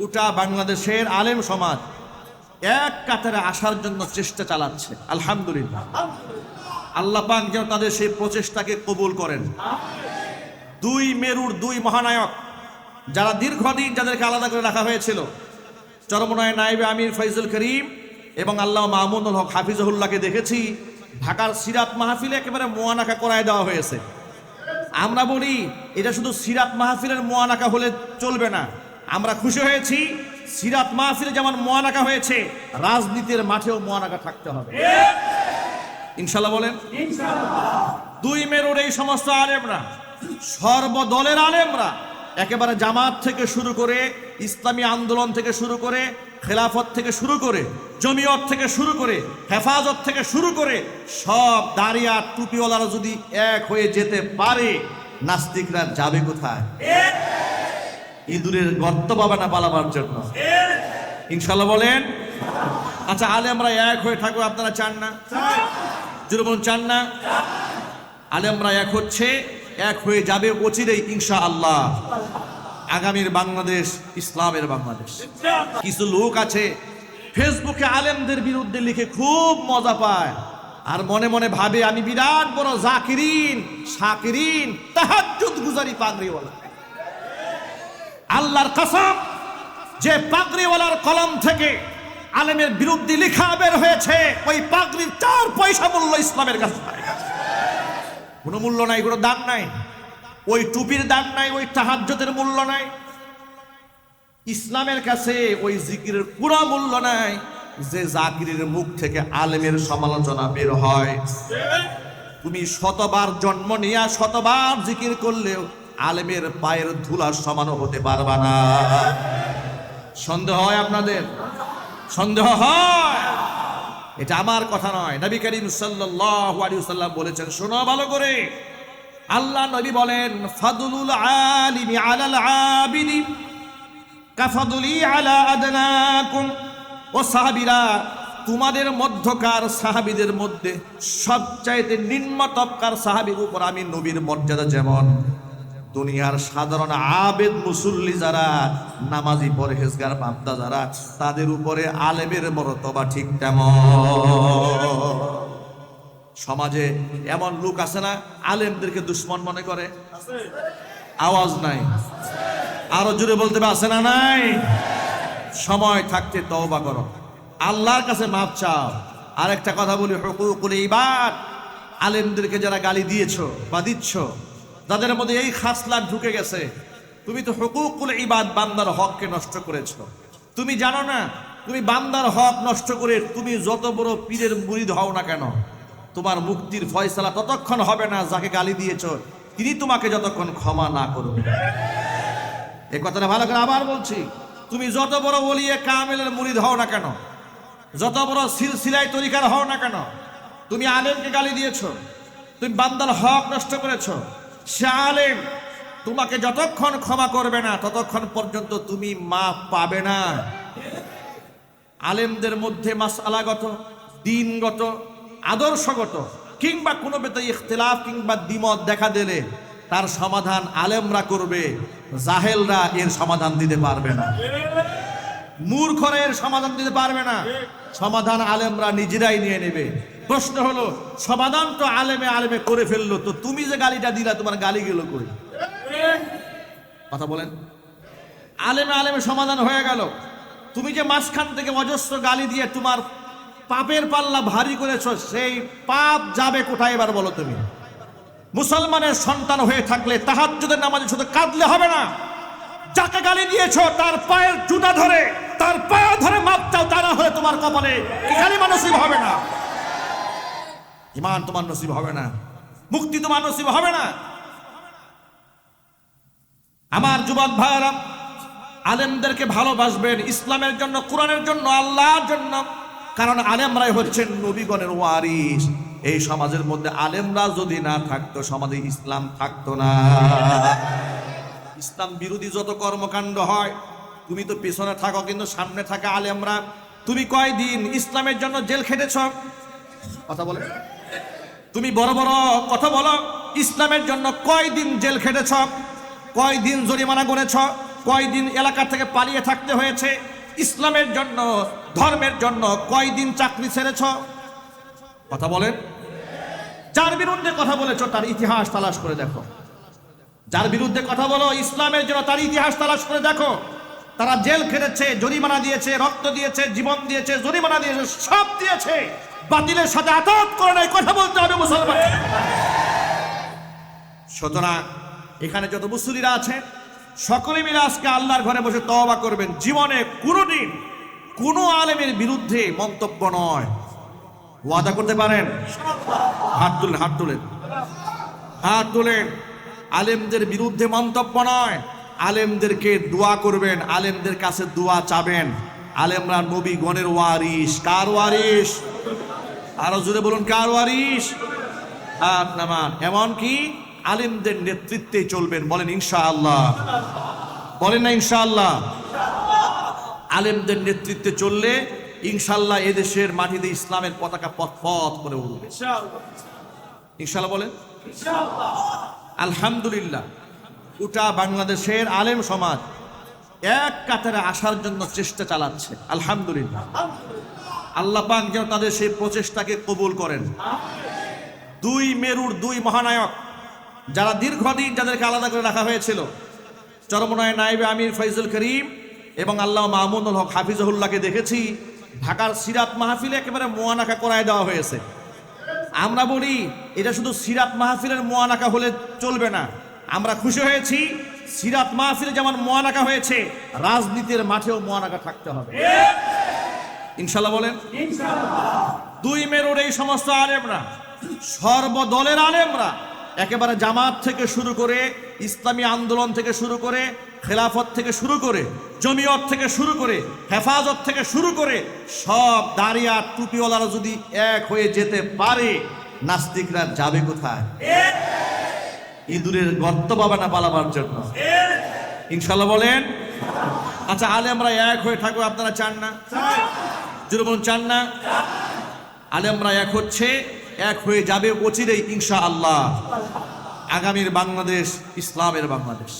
গোটা বাংলাদেশের আলেম সমাজ এক কাতারে আসার জন্য চেষ্টা চালাচ্ছে। আলহামদুলিল্লাহ। আল্লাহ পাক যেন তাদের সেই প্রচেষ্টাকে কবুল করেন। দুই মেরুর দুই মহানায়ক, যারা দীর্ঘদিন যাদেরকে আলাদা করে রাখা হয়েছিল, চরমনায় নাইবে আমির ফৈজুল করিম এবং আল্লাহ মাহমুদুল হক হাফিজহুল্লাহকে দেখেছি, ঢাকার সিরাত মাহফিলে একেবারে মোয়ানাকা করায় দেওয়া হয়েছে। আমরা বলি, এটা শুধু সিরাত মাহফিলের মোয়ানাকা হলে চলবে না। আমরা খুশি হয়েছি, সিরাত মাহফিলে যেমন মোয়ানাকা হয়েছে, রাজনীতির মাঠেও মোয়ানাকা থাকতে হবে। ইনশাল্লাহ বলেন। দুই মেরুর এই সমস্ত আলেমরা, সর্বদলের আলেমরা, একেবারে জামাত থেকে শুরু করে, ইসলামী আন্দোলন থেকে শুরু করে, খেলাফত থেকে শুরু করে, জমিয়ত থেকে শুরু করে, হেফাজত থেকে শুরু করে, সব দাঁড়িয়া টুপিওয়ালারা যদি এক হয়ে যেতে পারে, নাস্তিকরা যাবে কোথায়? ইঁদুরের গর্ত পাবে না পালাবার জন্য। ইনশাল্লাহ বলেন? আচ্ছা আলেমরা এক হয়ে থাকবে, আপনারা চান না? বলুন, চান না? আলেমরা এক হচ্ছে, এক হয়ে যাবে অচিরেই ইনশা আল্লাহ আগামীর বাংলাদেশ, ইসলামের বাংলাদেশ। কিছু লোক আছে, ফেসবুকে আলেমদের বিরুদ্ধে লিখে খুব মজা পায়। আর মনে মনে ভাবে, আমি বিরাট বড় জাকিরিন, শাকিরিন, তাহাজ্জুদ গুজারি পাগড়িওয়ালা। আল্লাহর কসম, যে পাগড়িওয়ালার কলম থেকে আলেমের বিরুদ্ধে লেখা বের হয়েছে, ওই পাগড়ির চার পয়সা মূল্য ইসলামের কাছে কোনো মূল্য নাই, কোনো দাম নাই। ওই টুপির দাম নাই, ওই তাহাজ্জতের মূল্য নাই। ইসলামের কাছে ওই জিকিরের পুরো মূল্য নাই, যে জাকিরের মুখ থেকে আলেমের সমালোচনা বের হয়। তুমি শতবার জন্ম নিয়া শতবার জিকির করলেও আলেমের পায়ের ধুলার সমানও হতে পারবা না। সন্দেহ হয় আপনাদের? সন্দেহ হয়। এটা আমার কথা নয়। নবী করিম সাল্লাম বলেছেন, শোনো ভালো করে। আল্লাহ নবী বলেন, ফাদুলুল আলিমি আলাল আবিদি কাফাদুলি আলা আদনাকুম। ও সাহাবীরা, তোমাদের মধ্যকার সাহাবীদের মধ্যে সবচাইতে নিম্নতপকার সাহাবীর উপর আমি নবীর মর্যাদা যেমন দুনিয়ার সাধারণ আবেদ মুসল্লি যারা, নামাজি পরহেজগার বান্দা যারা, তাদের উপরে আলেমের মরতবা ঠিক তেমন। সমাজে এমন লোক আছে না, আলেমদেরকে দুশ্মন মনে করে? আওয়াজ নাই। আরও জুড়ে বলতে আছে না নাই? সময় থাকতে তওবা করো। আল্লাহর কাছে মাপ চাও। আর একটা কথা বলি, হুকুকুল ইবাদ। আলেমদেরকে যারা গালি দিয়েছ বা দিচ্ছ যাদের মধ্যে এই খাসলাট ঢুকে গেছে, তুমি তো হুকুকুল ইবাদ বান্দার হককে নষ্ট করেছ। তুমি জানো না, তুমি বান্দার হক নষ্ট করে তুমি যত বড় পীরের মুরিদ হও না কেন? তোমার মুক্তির ফয়সালা ততক্ষণ হবে না, যাকে গালি দিয়েছ, তিনি তোমাকে যতক্ষণ ক্ষমা না করবে এই কথাটা ভালো করে আবার বলছি, তুমি যত বড় বলিয়ে কামেলের মুরিদ হও না কেন? যত বড় সিলসিলাই তরিকার হও না কেন? তুমি আলেমকে গালি দিয়েছ, তুমি বান্দার হক নষ্ট করেছ সে আলেম তোমাকে যতক্ষণ ক্ষমা করবে না, ততক্ষণ পর্যন্ত তুমি মা পাবে না। আলেমদের মধ্যে মাসালাগত দিনগত, আদর্শগত, কিংবা কোনো বেতে ইখতিলাফ কিংবা দ্বিমত দেখা দিলে তার সমাধান আলেমরা করবে, জাহেলরা এর সমাধান দিতে পারবে না। মূর্খরা এর সমাধান দিতে পারবে না। সমাধান আলেমরা নিজেরাই নিয়ে নেবে। প্রশ্ন হলো, সমাধান তো আলেমে আলেমে করে ফেলল, তো তুমি যে গালিটা দিলা, তোমার গালি গেল করে কথা বলেন। আলেমে আলেমে সমাধান হয়ে গেল। তুমি যে মাঝখান থেকে অজস্র গালি দিয়ে তোমার পাপের পাল্লা ভারী করেছ, সেই পাপ যাবে কোথায় এবার বলো তুমি? মুসলমানের সন্তান হয়ে থাকলে তাহার তাহাজ্জুদের নামাজে শুধু কাঁদলে হবে না। যাকে গালি দিয়েছ, তার পায়ের জুতা ধরে, তার পায়ে ধরে মাপ চাও, তা না হলে তোমার কপালে কালিমা নসিব হবে না। ইমান তোমার নসিব হবে না, মুক্তি তোমার নসিব হবে না। আমার যুবক ভাইয়েরা, আলেমদেরকে ভালোবাসবেন, ইসলামের জন্য, কোরআনের জন্য, আল্লাহর জন্য। কারণ আলেমরাই হচ্ছেন নবীগণের ওয়ারিস এই সমাজের মধ্যে আলেমরা যদি না থাকতো, সমাজে ইসলাম থাকতো না। ইসলাম বিরোধী যত কর্মকাণ্ড হয়, তুমি তো পেছনে থাকো, কিন্তু সামনে থাকা আলেমরা। তুমি কয়দিন ইসলামের জন্য জেল খেটেছ? কথা বলে। তুমি বড় বড় কথা বলো, ইসলামের জন্য কয়দিন জেল খেটেছ? কয়দিন জরিমানা করেছ? কয়দিন এলাকা থেকে পালিয়ে থাকতে হয়েছে? ইসলামের জন্য, ধর্মের জন্য কয়দিন চাকরি ছেড়েছ? কথা বলেন। যার বিরুদ্ধে কথা বলেছ, তার ইতিহাস তালাশ করে দেখো। যার বিরুদ্ধে কথা বলো, ইসলামের জন্য তার ইতিহাস তালাশ করে দেখো। তারা জেল খেটেছে, জরিমানা দিয়েছে, রক্ত দিয়েছে, জীবন দিয়েছে, জরিমানা দিয়েছে, সব দিয়েছে। বাতিলের সাথে আতাত করে নাই, কথা বলতে হবে মুসলমান সুতরাং এখানে যত মুসলিরা আছে, সকলে মিলে আজকে আল্লাহর ঘরে বসে তওবা করবেন। জীবনে কোনোদিন কোনো আলেমের বিরুদ্ধে মন্তব্য নয়। ওয়াদা করতে পারেন? হাত তুলেন হাত তুলেন। হাত তুলেন। আলেমদের বিরুদ্ধে মন্তব্য নয়। আলেমদেরকে দোয়া করবেন আলেমদের কাছে দোয়া চাবেন। আলেমরা নবী গণের ওয়ারিস কার ওয়ারিস আরও জুড়ে বলুন কার ওয়ারিস হাত নামান এমনকি আলেমদের নেতৃত্বে চলবেন বলেন ইনশাআল্লাহ। বলেন না ইনশাআল্লাহ। আলেমদের নেতৃত্বে চললে ইনশাল্লাহ এদেশের মাটিতে ইসলামের পতাকা পথ পথ করে উঠবে। ইনশাল্লাহ বলেন? আলহামদুলিল্লাহ। গোটা বাংলাদেশের আলেম সমাজ এক কাতারে আসার জন্য চেষ্টা চালাচ্ছে। আলহামদুলিল্লাহ। আল্লাহ পাক যেন তাদের সেই প্রচেষ্টাকে কবুল করেন। দুই মেরুর দুই মহানায়ক, যারা দীর্ঘদিন যাদেরকে আলাদা করে রাখা হয়েছিল, চরমনায় নাইবে আমির ফৈজুল করিম এবং আল্লাহ মাহমুদুল হক হাফিজহুল্লাহকে দেখেছি, ঢাকার সিরাত মাহফিলে একেবারে মোয়ানাকা করায় দেওয়া হয়েছে। আমরা বলি, এটা শুধু সিরাত মাহফিলের মোয়ানাকা হলে চলবে না। আমরা খুশি হয়েছি, সিরাত মাহফিলে যেমন মোয়ানাকা হয়েছে, রাজনীতির মাঠেও মোয়ানাকা থাকতে হবে। ইনশাল্লাহ বলেন। দুই মেরুর এই সমস্ত আলেমরা, সর্বদলের আলেমরা, একেবারে জামাত থেকে শুরু করে, ইসলামী আন্দোলন থেকে শুরু করে, খেলাফত থেকে শুরু করে, জমিয়ত থেকে শুরু করে, হেফাজত থেকে শুরু করে, সব দাঁড়িয়া টুপিওয়ালারা যদি এক হয়ে যেতে পারে, নাস্তিকরা যাবে কোথায়? ইঁদুরের গর্ত পাবে না পালাবার জন্য। ইনশাল্লাহ বলেন? আচ্ছা আলে আমরা এক হয়ে থাকব, আপনারা চান না? যেরকম চান না? আলে আমরা এক হচ্ছে, এক হয়ে যাবে অচিরেই ইনশা আল্লাহ আগামীর বাংলাদেশ, ইসলামের বাংলাদেশ।